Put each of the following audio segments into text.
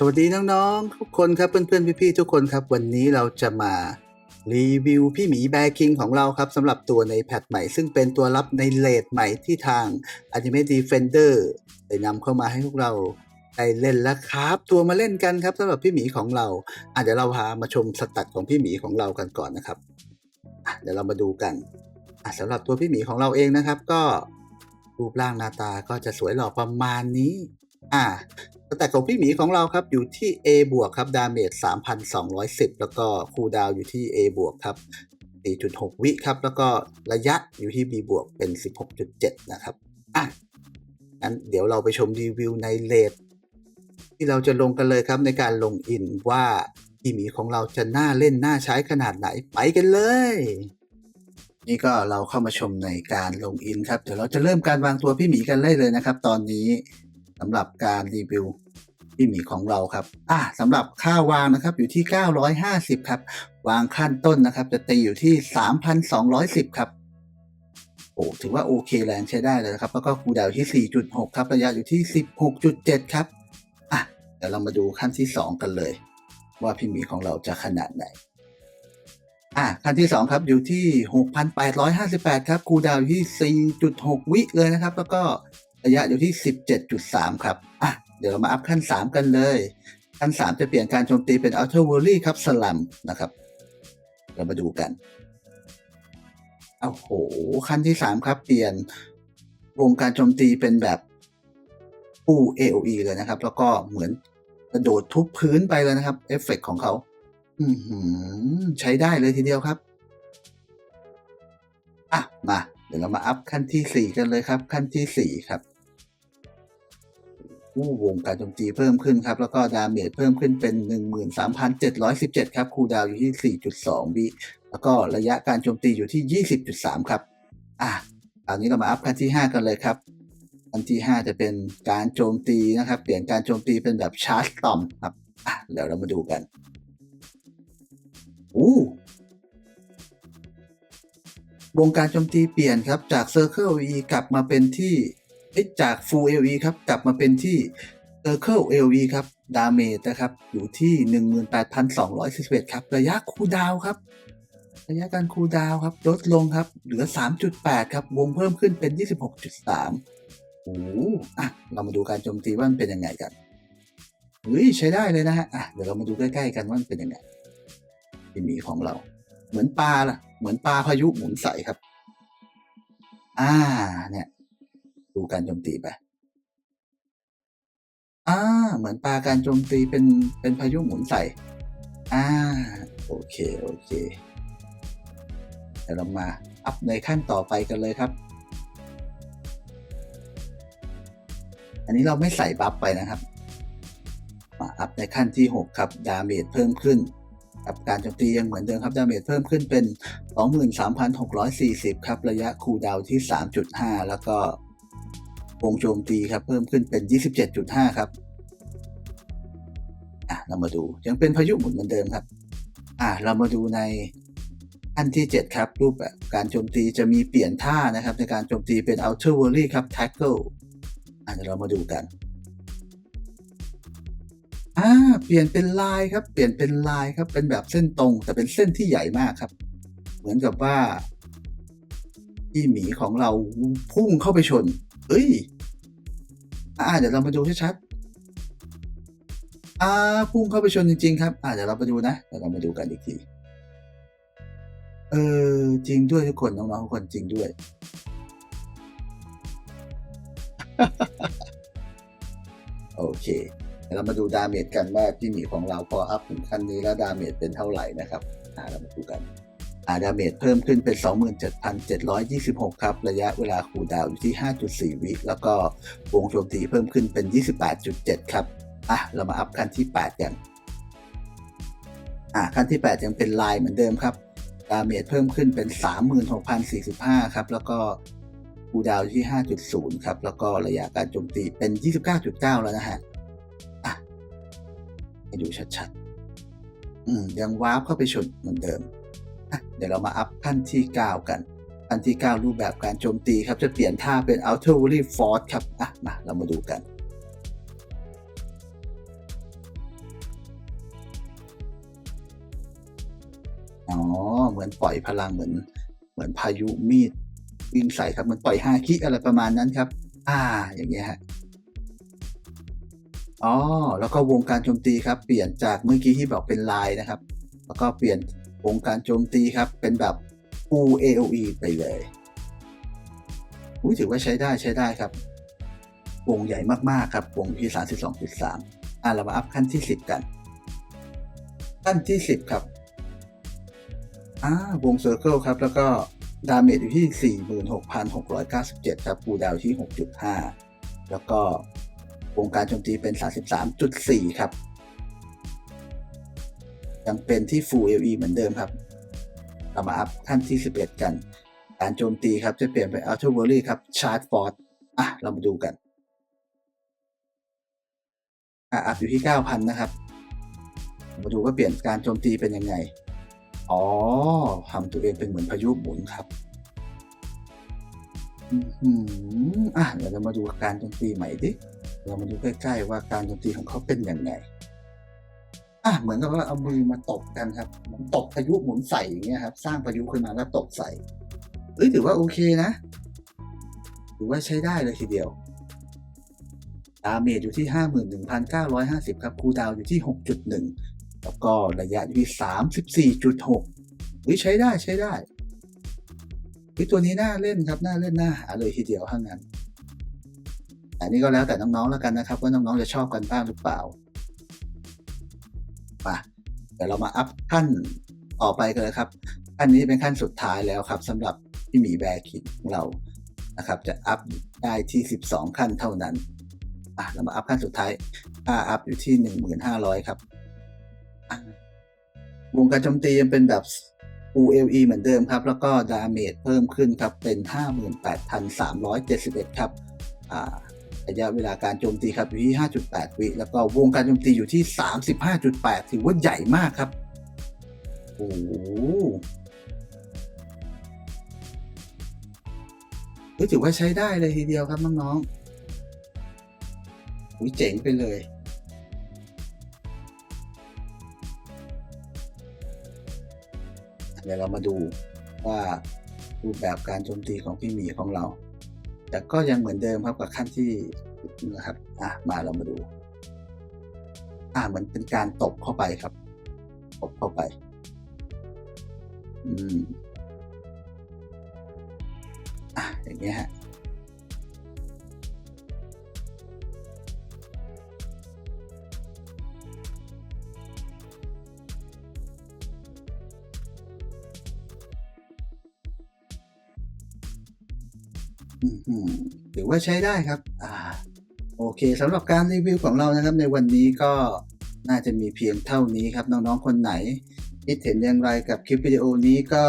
สวัสดีน้องๆ ทุกคนครับเพื่อนๆ พี่ๆ ทุกคนครับ วันนี้เราจะมารีวิวพี่หมีแบคิงของเราครับสำหรับตัวในแพทใหม่ ซึ่งเป็นตัวรับในเลดใหม่ที่ทาง Anime Defender ได้นำเข้ามาให้พวกเราได้เล่นแล้วครับ ตัวมาเล่นกันครับสำหรับพี่หมีของเราอะเดี๋ยวเราพามาชมสตัดของพี่หมีของเรากันก่อนนะครับเดี๋ยวเรามาดูกันสำหรับตัวพี่หมีของเราเองนะครับ ก็รูปร่างหน้าตาก็จะสวยหล่อประมาณนี้ อะ สแต็กของพี่หมีของเราครับอยู่ที่ A บวกครับดาเมจ3,210 แล้วก็คูลดาวอยู่ที่ A บวกครับ4.6 วิครับ แล้วก็ระยะอยู่ที่ B บวกเป็น 16.7 นะครับ อะงั้นเดี๋ยวเราไปชมรีวิวในเลทที่เราจะลงกันเลยครับในการลงอินว่าพี่หมีของเราจะน่าเล่นน่าใช้ขนาดไหนไปกันเลย นี่ก็เราเข้ามาชมในการลงอินครับ เดี๋ยวเราจะเริ่มการวางตัวพี่หมีกันเลยเลยนะครับ ตอนนี้ สำหรับการรีวิวพี่หมีของเราครับอะสำหรับค่าวางนะครับอยู่ที่ 950 ครับ วางขั้นต้นนะครับ จะตีอยู่ที่ 3,210 ครับโอ้ถือว่าโอเคแรงใช้ได้เลยนะครับ แล้วก็คูดาวที่ 4.6 ครับ ระยะอยู่ที่ 16.7 ครับอะเดี๋ยวเรามาดูขั้นที่ 2 กันเลย ว่าพี่หมีของเราจะขนาดไหนอะขั้นที่ 2 ครับอยู่ที่ 6,858 ครับคูดาวอยู่ที่ 4.6 วิเลยนะครับ แล้วก็ ระยะอยู่ที่ 17.3 ครับ อะ เดี๋ยวเรามาอัพขั้น 3 กันเลย ขั้น 3 จะเปลี่ยนการโจมตีเป็น Outer Volley ครับ สลัมนะครับ เรามาดูกันโอ้โห ขั้นที่ 3 ครับ เปลี่ยนวงการโจมตีเป็นแบบปู AOE เลยนะครับ แล้วก็เหมือนกระโดดทุบพื้นไปเลยนะครับ เอฟเฟกของเขาอืใช้ได้เลยทีเดียวครับ อะ มา เดี๋ยวเรามาอัพขั้นที่ 4 กันเลยครับ ขั้นที่ 4 ครับอู้วงการโจมตีเพิ่มขึ้นครับ แล้วก็ดาเมจเพิ่มขึ้นเป็น 13,717 ครับ คูดาวอยู่ที่ 4.2วิแล้วก็ระยะการโจมตีอยู่ที่ 20.3 ครับ อะคราวนี้เรามาอัพขั้นที่ 5 กันเลยครับขั้นที่ 5 จะเป็นการโจมตีนะครับ เปลี่ยนการโจมตีเป็นแบบชาร์จต่อมครับ อะเดี๋ยวเรามาดูกัน อู้ วงการโจมตีเปลี่ยนครับจาก Circle AOE กลับมาเป็นที่เอ้ยจาก Full AOE ครับกลับมาเป็นที่ Circle AOE ครับดาเมจนะครับอยู่ที่ 18,241 ครับ ระยะคูลดาวน์ครับ ระยะการคูลดาวน์ครับ ลดลงครับ เหลือ 3.8 ครับ วงเพิ่มขึ้นเป็น 26.3 โอ้โหอะ เรามาดูการโจมตีว่ามันเป็นยังไงกันเฮ้ยใช้ได้เลยนะฮะอะเดี๋ยวเรามาดูใกล้ ๆ กันว่ามันเป็นยังไงที่มีของเรา เหมือนปลาล่ะ เหมือนปลาพายุหมุนใสครับ อ่า เนี่ย ดูการโจมตีไป อ่า เหมือนปลาการโจมตีเป็นเป็นพายุหมุนใส่ อ่า โอเค โอเค เดี๋ยวเรามาอัพในขั้นต่อไปกันเลยครับ อันนี้เราไม่ใส่บัฟไปนะครับ มาอัพในขั้นที่ 6 ครับ ดาเมจเพิ่มขึ้น การโจมตียังเหมือนเดิมครับดาเมจเพิ่มขึ้นเป็น 23,640 ครับ ระยะคูลดาวที่ 3.5 แล้วก็วงโจมตีครับ เพิ่มขึ้นเป็น 27.5 ครับอะเรามาดูยังเป็นพายุหมุนเหมือนเดิมครับ อะเรามาดูในอันที่ 7 ครับ รูปแบบการโจมตีจะมีเปลี่ยนท่านะครับ ในการโจมตีเป็น outer volley ครับ tackle อะเดี๋ยวเรามาดูกัน อ่าเปลี่ยนเป็นลายครับ เปลี่ยนเป็นลายครับ เป็นแบบเส้นตรง แต่เป็นเส้นที่ใหญ่มากครับ เหมือนกับว่าพี่หมีของเราพุ่งเข้าไปชน เอ้ย อ่า เดี๋ยวเรามาดูชัดๆอ่า พุ่งเข้าไปชนจริง ๆ ครับ อ่าเดี๋ยวเราไปดูนะเดี๋ยวเรามาดูกันอีกที เออ จริงด้วยทุกคนน้องๆทุกคนจริงด้วย โอเค เรามาดูดาเมจกันว่าพี่หมีของเราพออัพถึงขั้นนี้แล้วดาเมจเป็นเท่าไหร่นะครับอ่าเรามาดูกันอาดาเมจเพิ่มขึ้นเป็น 27,726 ครับ ระยะเวลาคูดาวอยู่ที่ 5.4 วิแล้วก็วงโจมตีเพิ่มขึ้นเป็น 28.7 ครับ อะ เรามาอัพขั้นที่ 8 กัน อ่าขั้นที่ 8 ยังเป็นลายเหมือนเดิมครับ ดาเมจเพิ่มขึ้นเป็น 36,045 ครับ แล้วก็คูดาวที่ 5.0 ครับ แล้วก็ระยะการโจมตีเป็น 29.9 แล้วนะฮะ อยู่ชัดๆ อืมยังวาร์ปเข้าไปชนเหมือนเดิม เดี๋ยวเรามาอัพขั้นที่ 9 กัน ขั้นที่ 9 รูปแบบการโจมตีครับ จะเปลี่ยนท่าเป็น Outer w o l y Force ครับ อะ มา เรามาดูกันอ๋อ เหมือนปล่อยพลังเหมือน เหมือนพายุมีดวิ่งใส่ครับ มันปล่อยห้าคิอะไรประมาณนั้นครับ อ่า อย่างเงี้ยฮะ อ๋อ แล้วก็วงการโจมตีครับ เปลี่ยนจากเมื่อกี้ที่บอกเป็นลายนะครับ แล้วก็เปลี่ยนวงการโจมตีครับ เป็นแบบ U AOE ไปเลยอุ้ยถือว่าใช้ได้ใช้ได้ครับ วงใหญ่มากๆครับ วงที่ 32.3 อะเรามาอัพขั้นที่ 10 กัน ขั้นที่ 10 ครับ อ่าวงเซอร์เคิลครับ แล้วก็ดาเมจอยู่ที่ 46,697 ครับ ปูดาวที่ 6.5 แล้วก็ วงการโจมตีเป็น 33.4 ครับ ยังเป็นที่ Full LE เหมือนเดิมครับเรามาอัพขั้นที่ 11 กัน การโจมตีครับจะเปลี่ยนเป็น Auto Volley ครับ Charge Force อะ เรามาดูกันอะอัพอยู่ที่ 9,000 นะครับ มาดูว่าเปลี่ยนการโจมตีเป็นยังไง อ๋อทำตัวเองเป็นเหมือนพายุหมุนครับอือหืออะเดี๋ยวเรามาดูการโจมตีใหม่ดิ เรามาดูใกล้ๆว่าการโจมตีของเขาเป็นอยังไงอะเหมือนกับว่าเอามือมาตบกันครับมันตบพายุหมุนใส่อย่างเงี้ยครับ สร้างพายุขึ้นมาแล้วตบใส่เอ้ยถือว่าโอเคนะถือว่าใช้ได้เลยทีเดียวดาเมจอยู่ที่ 51,950 ครับ คูดาวอยู่ที่ 6.1 แล้วก็ระยะอยู่ที่ 34.6เฮ้ยใช้ได้ใช้ได้เฮ้ยตัวนี้น่าเล่นครับ น่าเล่นน่าหาเลยทีเดียวถ้างั้น อันนี้ก็แล้วแต่น้องๆแล้วกันนะครับ ว่าน้องๆจะชอบกันบ้างหรือเปล่ามาเดี๋ยวเรามาอัพขั้นต่อไปกันเลยครับขั้นนี้เป็นขั้นสุดท้ายแล้วครับสำหรับพี่หมีแบร์คิดของเรานะครับ จะอัพได้ที่ 12 ขั้นเท่านั้นอะเรามาอัพขั้นสุดท้ายค่าอัพอยู่ที่ 1,500 ครับวงการโจมตียังเป็นแบบ ULE เหมือนเดิมครับ แล้วก็ดาเมจเพิ่มขึ้นครับ เป็น 58,371 ครับ อ่า ระยะเวลาการโจมตีครับอยู่ที่ 5.8 วิแล้วก็วงการโจมตีอยู่ที่ 35.8 ถือว่าใหญ่มากครับโอ้โหถือว่าใช้ได้เลยทีเดียวครับน้องๆอุ้ยเจ๋งไปเลยเดี๋ยวเรามาดูว่ารูปแบบการโจมตีของพี่หมีของเรา แต่ก็ยังเหมือนเดิมครับกับขั้นที่นะครับอะมาเรามาดู อ่าเหมือนเป็นการตบเข้าไปครับตบเข้าไป อืมอะอย่างเงี้ยฮะ ถือว่าใช้ได้ครับอ่าโอเคสำหรับการรีวิวของเรานะครับ ในวันนี้ก็น่าจะมีเพียงเท่านี้ครับ น้องๆคนไหนคิดเห็นอย่างไรกับคลิปวิดีโอนี้ก็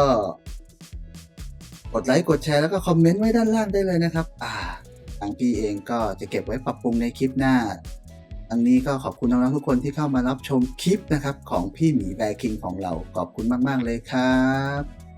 กดไลค์กดแชร์แล้วก็คอมเมนต์ไว้ด้านล่างได้เลยนะครับ อ่าทางพี่เองก็จะเก็บไว้ปรับปรุงในคลิปหน้าทั้งนี้ก็ขอบคุณน้องๆทุกคนที่เข้ามารับชมคลิปนะครับ ของพี่หมีแบร์คิงของเราขอบคุณมาก ๆ เลยครับ